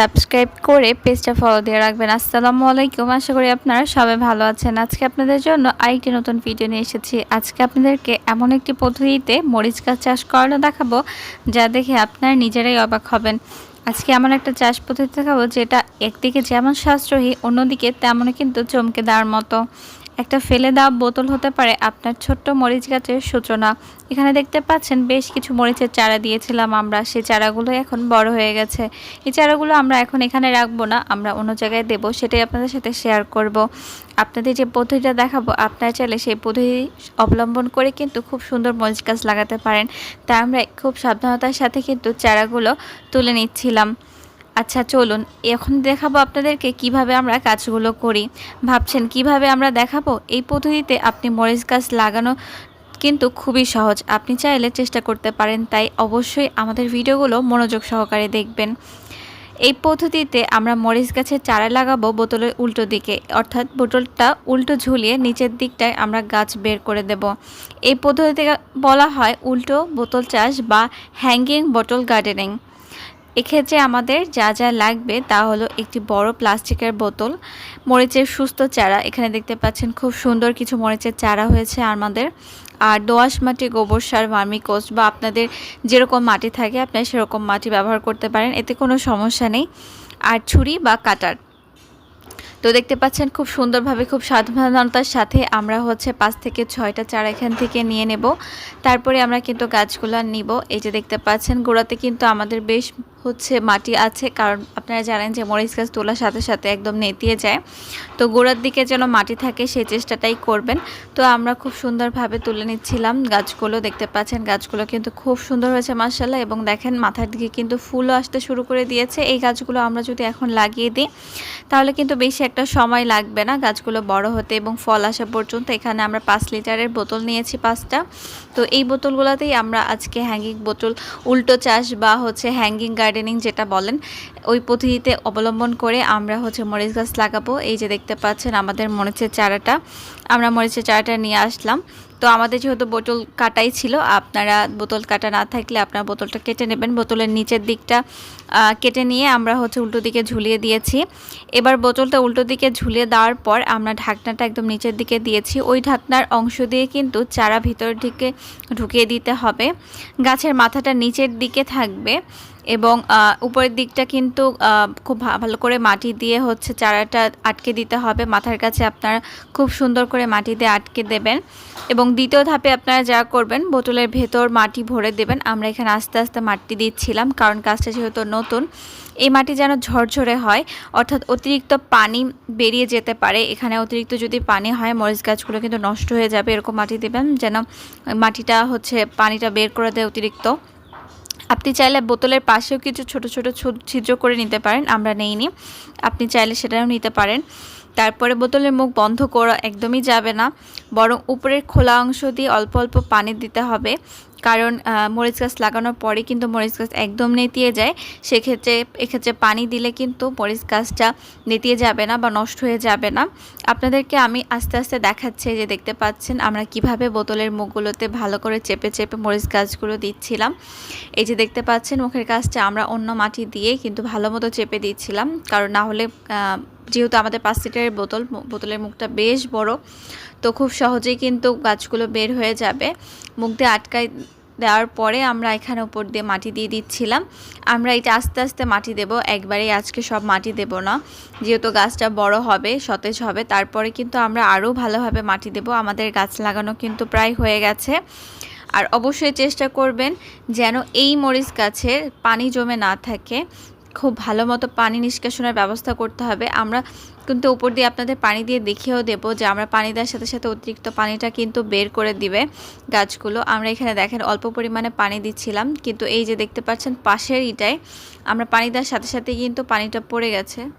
Subscribe করে পেজটা follow দিয়ে রাখবেন। আসসালামু আলাইকুম। আশা করি আপনারা সবাই ভালো আছেন। আজকে আপনাদের জন্য আরেকটি নতুন ভিডিও নিয়ে এসেছি। আজকে আপনাদেরকে এমন একটি পদ্ধতিতে মরিচ গাছ চাষ করানো দেখাবো, যা দেখে আপনারা নিজেরাই অবাক হবেন। আজকে এমন একটা চাষ পদ্ধতি দেখাবো, যেটা একদিকে যেমন সাশ্রয়ী, অন্যদিকে তেমনই কিন্তু চমকে দেওয়ার মতো। একটা ফেলে দেওয়া বোতল হতে পারে আপনার ছোট্ট মরিচ গাছের সূচনা। এখানে দেখতে পাচ্ছেন বেশ কিছু মরিচের চারা দিয়েছিলাম আমরা। সেই চারাগুলো এখন বড় হয়ে গেছে। এই চারাগুলো আমরা এখন এখানে রাখব না, আমরা অন্য জায়গায় দেব, সেটাই আপনাদের সাথে শেয়ার করব। আপনাদের যে পদ্ধতিটা দেখাবো, আপনারা চাইলে সেই পদ্ধতি অবলম্বন করে কিন্তু খুব সুন্দর মরিচ গাছ লাগাতে পারেন। তা আমরা খুব সাবধানতার সাথে কিন্তু চারাগুলো তুলে নিচ্ছিলাম। আচ্ছা চলুন। এখন দেখাবো আপনাদেরকে কীভাবে আমরা কাজগুলো করি। ভাবছেন, কীভাবে আমরা দেখাবো? এই পদ্ধতিতে আপনি মরিচ গাছ লাগানো কিন্তু খুবই সহজ। আপনি চাইলে চেষ্টা করতে পারেন, তাই অবশ্যই আমাদের ভিডিওগুলো মনোযোগ সহকারে দেখবেন। এই পদ্ধতিতে আমরা মরিচ গাছের চারা লাগাবো বোতলের উল্টো দিকে। অর্থাৎ বোতলটা উল্টো ঝুলিয়ে নিচের দিকটায় আমরা গাছ বের করে দেব। এই পদ্ধতিতে বলা হয় উল্টো বোতল চাষ বা হ্যাঙ্গিং বোতল গার্ডেনিং এক্ষেত্রে আমাদের যা যা লাগবে তা হলো একটি বড় প্লাস্টিকের বোতল, মরিচের সুস্থ চারা। এখানে দেখতে পাচ্ছেন খুব সুন্দর কিছু মরিচের চারা হয়েছে আমাদের। আর দোয়াশ মাটি, গোবর সার ভার্মিকোস বা আপনাদের যেরকম মাটি থাকে, আপনারা সেরকম মাটি ব্যবহার করতে পারেন, এতে কোনো সমস্যা নেই। আর ছুরি বা কাটার। তো দেখতে পাচ্ছেন খুব সুন্দরভাবে, খুব সাবধানতার সাথে আমরা হচ্ছে পাঁচ থেকে ছয়টা চারা এখান থেকে নিয়ে নেব। তারপরে আমরা কিন্তু গাছগুলো নিব। এই যে দেখতে পাচ্ছেন, গোড়াতে কিন্তু আমাদের বেশ হচ্ছে মাটি আছে, কারণ আপনারা জানেন যে মরিচ গাছ তোলার সাথে সাথে একদম নেতিয়ে যায়। তো গোড়ার দিকে যেন মাটি থাকে সেই চেষ্টাটাই করবেন। তো আমরা খুব সুন্দরভাবে তুলে নিচ্ছিলাম গাছগুলো, দেখতে পাচ্ছেন গাছগুলো কিন্তু খুব সুন্দর হয়েছে মার্শাল্লাহ এবং দেখেন মাথার দিকে কিন্তু ফুলও আসতে শুরু করে দিয়েছে। এই গাছগুলো আমরা যদি এখন লাগিয়ে দিই, তাহলে কিন্তু বেশি একটা সময় লাগবে না গাছগুলো বড় হতে, এবং ফল আসা পর্যন্ত। এখানে আমরা পাঁচ লিটারের বোতল নিয়েছি পাঁচটা। তো এই বোতলগুলোতেই আমরা আজকে হ্যাঙ্গিং বোতল, উল্টো চাষ বা হচ্ছে হ্যাঙ্গিং গার্ডেনিং যেটা বলেন, ওই পদ্ধতিতে অবলম্বন করে আমরা হচ্ছে মরিচ গাছ লাগাবো। এই যে দেখতে পাচ্ছেন আমাদের মরিচের চারাটা, আমরা মরিচের চারাটা নিয়ে আসলাম। তো আমাদের যেহেতু বোতল কাটাই ছিল, আপনারা বোতল কাটা না থাকলে আপনার বোতলটা কেটে নেবেন। বোতলের নিচের দিকটা কেটে নিয়ে আমরা হচ্ছে উল্টো দিকে ঝুলিয়ে দিয়েছি। এবার বোতলটা উল্টো দিকে ঝুলিয়ে দেওয়ার পর আমরা ঢাকনাটা একদম নিচের দিকে দিয়েছি। ওই ঢাকনার অংশ দিয়ে কিন্তু চারা ভিতরের দিকে ঢুকিয়ে দিতে হবে। গাছের মাথাটা নিচের দিকে থাকবে। এবং উপরের দিকটা কিন্তু খুব ভালো করে মাটি দিয়ে হচ্ছে চারাটা আটকে দিতে হবে। মাথার কাছে আপনারা খুব সুন্দর করে মাটি দিয়ে আটকে দেবেন। এবং দ্বিতীয় ধাপে আপনারা যা করবেন, বোতলের ভেতর মাটি ভরে দেবেন। আমরা এখানে আস্তে আস্তে মাটি দিচ্ছিলাম, কারণ গাছটা যেহেতু নতুন। এই মাটি যেন ঝরঝরে হয়, অর্থাৎ অতিরিক্ত পানি বেরিয়ে যেতে পারে। এখানে অতিরিক্ত যদি পানি হয়, মরিচ গাছগুলো কিন্তু নষ্ট হয়ে যাবে, এরকম মাটি দেবেন যেন মাটিটা হচ্ছে পানিটা বের করে দেয় অতিরিক্ত। আপনি চাইলে বোতলের পাশেও কিছু ছোট ছোট ছিদ্র করে নিতে পারেন, আমরা নেইনি। আপনি চাইলে সেটাও নিতে পারেন। তারপরে বোতলের মুখ বন্ধ করা একদমই যাবে না। বরং উপরের খোলা অংশ দিয়ে অল্প অল্প পানি দিতে হবে। কারণ মরিচ গাছ লাগানোর পরে কিন্তু মরিচ গাছ একদম নেতিয়ে যায়। সেক্ষেত্রে, এক্ষেত্রে পানি দিলে কিন্তু মরিচ গাছটা নেতিয়ে যাবে না বা নষ্ট হয়ে যাবে না। আপনাদেরকে আমি আস্তে আস্তে দেখাচ্ছি যে দেখতে পাচ্ছেন আমরা কীভাবে বোতলের মুখগুলোতে ভালো করে চেপে চেপে মরিচ গাছগুলো দিচ্ছিলাম। এই যে দেখতে পাচ্ছেন মুখের গাছটা আমরা অন্য মাটি দিয়ে কিন্তু ভালো মতো চেপে দিচ্ছিলাম। কারণ না হলে যেহেতু আমাদের পাঁচ লিটারের বোতল বোতলের মুখটা বেশ বড়, তো খুব সহজেই কিন্তু গাছগুলো বের হয়ে যাবে। মুখ দিয়ে আটকাই দেওয়ার পরে আমরা এখানে উপর দিয়ে মাটি দিয়ে দিচ্ছিলাম। আমরা এটা আস্তে আস্তে মাটি দেব, একবারেই আজকে সব মাটি দেব না। যেহেতু গাছটা বড় হবে, সতেজ হবে, তারপরে কিন্তু আমরা আরও ভালোভাবে মাটি দেব। আমাদের গাছ লাগানো কিন্তু প্রায় হয়ে গেছে। আর অবশ্যই চেষ্টা করবেন যেন এই মরিচ গাছের পানি জমে না থাকে। খুব ভালো মতো পানি নিষ্কাশনের ব্যবস্থা করতে হবে। আমরা কিন্তু উপর দিয়ে আপনাদের পানি দিয়ে দেখিয়েও দেবো যে আমরা পানি দেওয়ার সাথে সাথে অতিরিক্ত পানিটা কিন্তু বের করে দিবে গাছগুলো। আমরা এখানে দেখেন অল্প পরিমাণে পানি দিচ্ছিলাম, কিন্তু এই যে দেখতে পাচ্ছেন পাশের ইটায় আমরা পানি দেওয়ার সাথে সাথে কিন্তু পানিটা পড়ে গেছে।